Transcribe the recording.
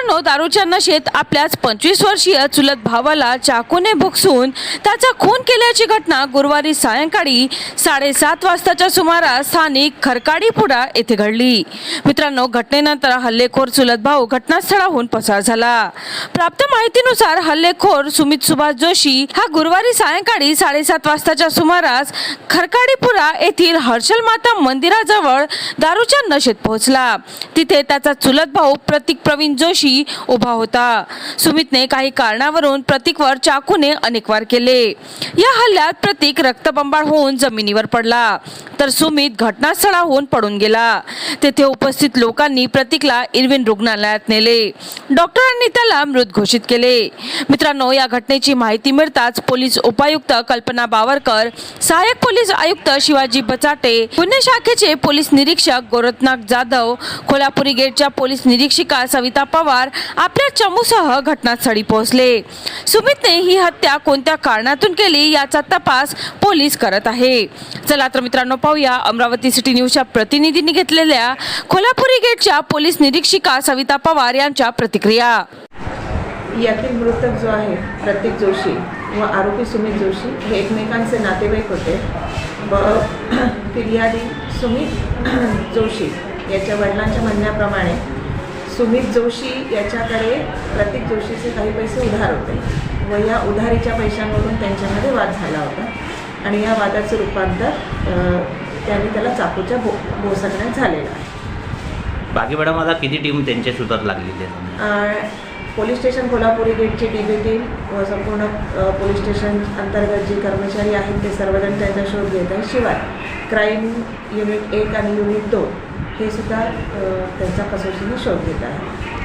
मित्रांनो दारूच्या नशेत आपल्याच पंचवीस वर्षीय चुलत भावाला चाकूने भुकसून त्याचा खून केल्याची घटना गुरुवारी सायंकाळी साडेसात वाजताच्या सुमारास स्थानिक खरकाडीपुरा येथे घडली. मित्रांनो घटनेनंतर हल्लेखोर चुलत भाऊ घटनास्थळाहून पसार झाला. प्राप्त माहितीनुसार हल्लेखोर सुमित सुभाष जोशी हा गुरुवारी सायंकाळी साडेसात वाजताच्या सुमारास खरकाडीपुरा येथील हर्षल माता मंदिराजवळ दारूच्या नशेत पोहोचला. तिथे त्याचा चुलत भाऊ प्रतीक प्रवीण जोशी उभा होता. सुमितने काही कारणावरून प्रतीकवर चाकूने अनेक वार केले. या हल्ल्यात प्रतीक रक्तबंबाळ होऊन जमिनीवर पडला. तर सुमित घटनास्थळाहून पडून गेला. तेथे उपस्थित लोकांनी प्रतीकला इरविन रुग्णालयात नेले. डॉक्टरांनी त्याला मृत घोषित केले. मित्रांनो या घटनेची माहिती मिळताच पोलीस उपायुक्त कल्पना बावरकर सहाय्यक पोलीस आयुक्त शिवाजी बचाटे पुणे शाखेचे पोलीस निरीक्षक गोरखनाथ जाधव कोल्हापुरी गेटच्या पोलीस निरीक्षिका सविता पवार आपल्या चमूसह घटनास्थळी पोहोचले. सुमितने ही हत्या कोणत्या कारणातून केली याचा तपास पोलीस करत आहे. चला तर मित्रांनो पाहूया अमरावती सिटी न्यूजच्या प्रतिनिधींनी घेतलेल्या कोल्हापुरी गेटच्या पोलीस निरीक्षिका सविता पवार यांच्या प्रतिक्रिया. यातील मृतक जो आहे प्रतीक जोशी व आरोपी सुमित जोशी हे एकमेकांचे नातेवाईक होते. व फिर्यादी सुमित जोशी याच्या वडिलांच्या म्हणण्याप्रमाणे सुमित जोशी याच्याकडे प्रतीक जोशीचे काही पैसे उधार होते. व या उधारीच्या पैशांवरून त्यांच्यामध्ये वाद झाला होता. आणि या वादाचं रूपांतर त्यांनी त्याला चाकूच्या भो भोसकण्यात झालेलं आहे. बाकी मॅडम आता किती टीम त्यांच्या सुतात लागलेली आहे अ, पोलीस स्टेशन कोल्हापुरी गेटची डी टीम व संपूर्ण पोलीस स्टेशन अंतर्गत जे कर्मचारी आहेत ते सर्वजण त्यांचा शोध घेत आहेत. शिवाय क्राईम युनिट एक आणि युनिट दोन हे सुद्धा त्यांचा कसोशीने शोध घेत आहे